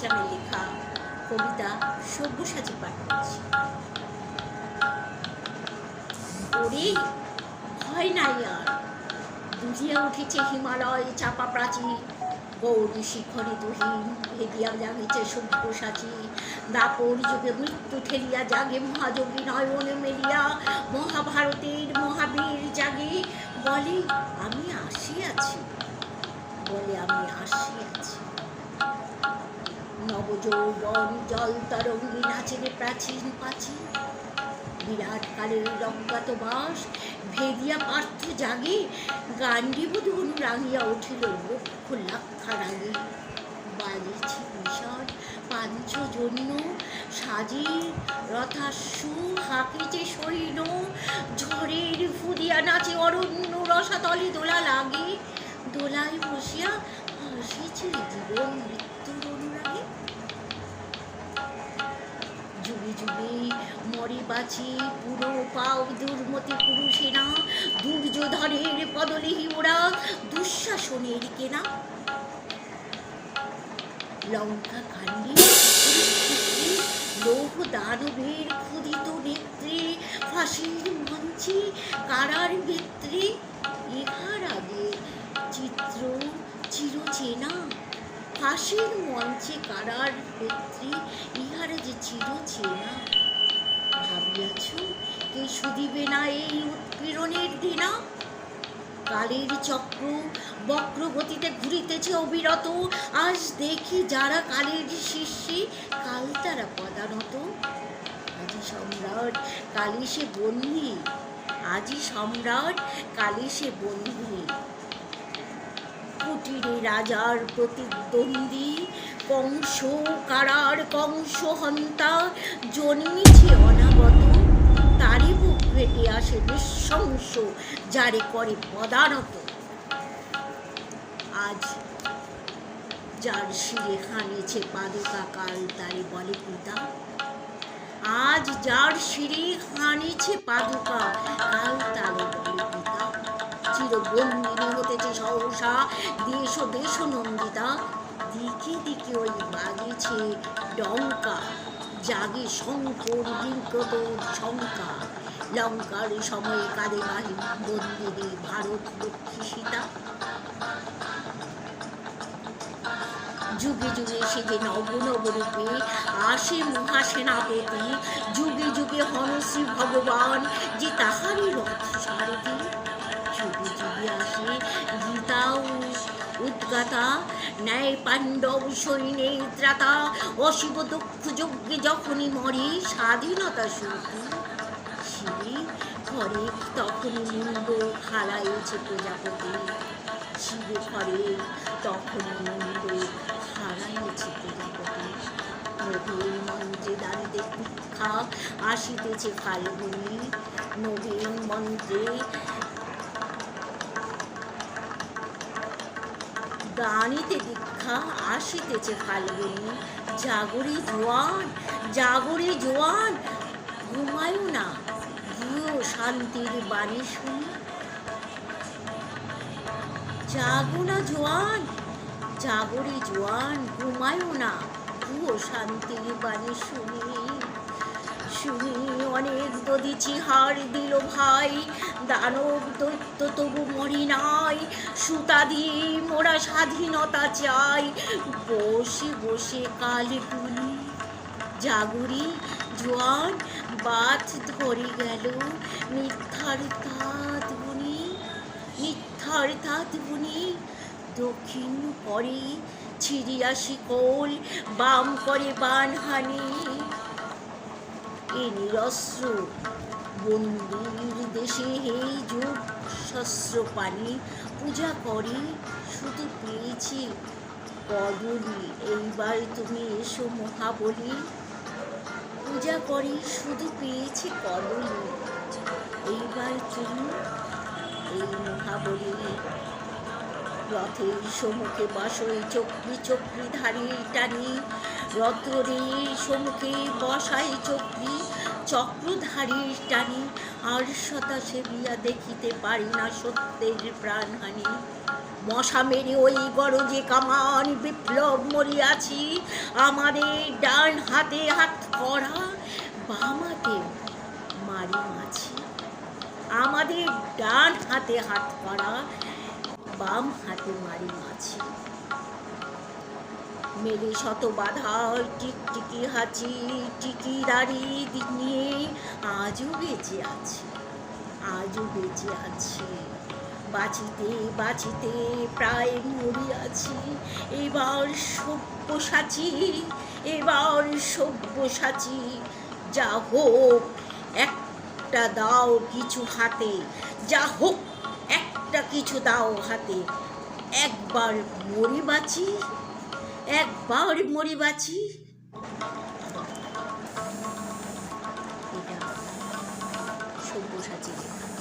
ইসলামের লেখা কবিতা সব্যসাচী পাঠ করছি। ওরে হয় নাই আর। দুজিয়া উঠেছে হিমালয় চাপা প্রাচীর গৌরী শিখরে দুহীন ভেদিয়া জাগেছে সব্যসাচী। দাপর যুগে মৃত্যু ঠেলিয়া জাগে মহাযোগী নয়ন মেলিয়া। মহাভারতের মহাবীর জাগে, বলে, আমি আসিয়াছি। বলে, আমি আসিয়াছি। নবযৌবন জল তরঙ্গী নাচের প্রাচীন প্রাচীন বিরাট কালের রঙ্গাত বাস ভেদিয়া পার্থ জাগে গান্ডীব ধনু রাঙিয়া উঠিল লক্ষ লাক্ষা রাগে বাজেছে বিষণ পাঞ্চজন্য সাজি রথাস্যু হাঁকিছে সৈন্য ঝড়ের ফুদিয়া নাচে অরণ্য রসাতলে দোলা লাগে। দোলায় বসিয়া হাসিছে জীবন। মৃত্যুর বাঁচি পুরো পাও, দুর্মতি পুরুষেরা, দুর্যোধনের পদলিহি ওরা, দুঃশাসনের কেনা। লঙ্কা কাণ্ডে লৌহ দানবের ক্ষুদিত নেত্রে, ফাঁসির মঞ্চে, কারার ভিত্রে ইহার আগে চিত্র চিরচেনা। ফাঁসির মঞ্চে কারার ক্ষেত্রে ইহার যে চিরচেনা। ভাবিয়াছ কে সুদিবে না এই উৎপীড়নের দিনা? কালের চক্র বক্র গতিতে ঘুরিতেছে অবিরত। আজ দেখি যারা কালের শীর্ষে কাল তারা পদানত। আজি সম্রাট কালে সে বন্দি আজি সম্রাট কালে সে বন্দি কুটিরে রাজার প্রতিদ্বন্দ্বী, কংস কারার কংস হন্তা জন্মিছে অনাগত। তারই বুক ফেটে আসে নৃশংস, যারে করে পদানত। আজ যার শিরে হানিছে পাদুকা কাল, তারে বলে পিতা, আজ যার শিরে হানিছে পাদুকা কাল, তারে বলে পিতা, চিরবন্দিনী হতেছে সহসা দেশ দেশ নন্দিতা, দিকে দিকে ওই বাগেছে ডঙ্কা। জাগে শঙ্কর বিজ্ঞত শঙ্কা। লঙ্কার সময়ে কালে বাহিনী বন্দিনী ভারত লক্ষ্মী সীতা। যুগে যুগে সে যে নব নবরূপে আসে মহাসেনাপতি যুগে যুগে হনশ্রী ভগবান, যে তাহারই রথ সারথী। যুগে যুগে আসে গীতা ও উদ্গাতা, ন্যায় পাণ্ডব সৈন্যের ত্রাতা, অশিব দুঃখ যজ্ঞে যখনই মরে, স্বাধীনতা সুখী শিবে ঘরে তখনই মুন্ড হারাইছে প্রজাপতি শিবে ঘরে তখনই মুন্ড হারাইছে প্রজাপতি নবীন মন্ত্রে দাঁড়িতে কুক্ষা আসিতেছে ফাল্গুনি। নবীন মন্ত্রে গানিতে দীক্ষা, আসিতেছে ফাল্গুনি। জাগরে জোয়ান জাগরে জোয়ান ঘুমায়ও না গিয়েও শান্তির বাণী শুনি। জাগো না জোয়ান, জাগরে জোয়ান ঘুমায়ও না গিয়েও শান্তির বাণী শুনি। শুনি অনেক দদিছি হার দিল ভাই। দানব দৈত্য তবু মরি নাই, সুতা দিয়ে মোরা স্বাধীনতা চাই। বসে বসে কালে গুলি জাগরি, জোয়ান বাত ধরে গেল। মিথ্যার তাঁত বুনি, মিথ্যার তাঁত বুনি, দক্ষিণ করে ছিড়িয়া শিকল, বাম করে বানহানি। এ নিরস্ত্র। বন্দির দেশে এই যুগ, শস্ত্র পানি, পূজা করি, শুধু পেয়েছি কদলি এইবার তুমি এসো মহাবলী। পূজা করি, শুধু পেয়েছি কদলি এইবার তুমি এই মহাবলী। রথের সমুখে বসই, চক্রি চক্রি, ধারি, টানি। রথরের সম্মুখে বসাই, চক্রি, চক্রধারী, টানি। আর শতা সেবিয়া দেখিতে পারি না সত্যের প্রাণহানি। মশা মেরে ওই গরজে কামান, বিপ্লব মরিয়াছি। আমাদের ডান হাতে হাত করা বাম হাতে মারি মাছি। আমাদের ডান হাতে হাত করা বাম হাতে মারি মাছি। মেলে শত বাধা, টিকটিকি হাঁচি, টিকি দাড়ি নিয়ে আজও বেঁচে আছি, আজও বেঁচে আছি। বাঁচিতে বাঁচিতে প্রায় মরিয়াছি এবার সভ্য সব্যসাচী এবার সভ্য সব্যসাচী যা হোক, একটা দাও কিছু হাতে, যা হোক একটা কিছু দাও হাতে। একবার মরি বাঁচি একবার মরি বাঁচি। এটা সব্যসাচী লেখা।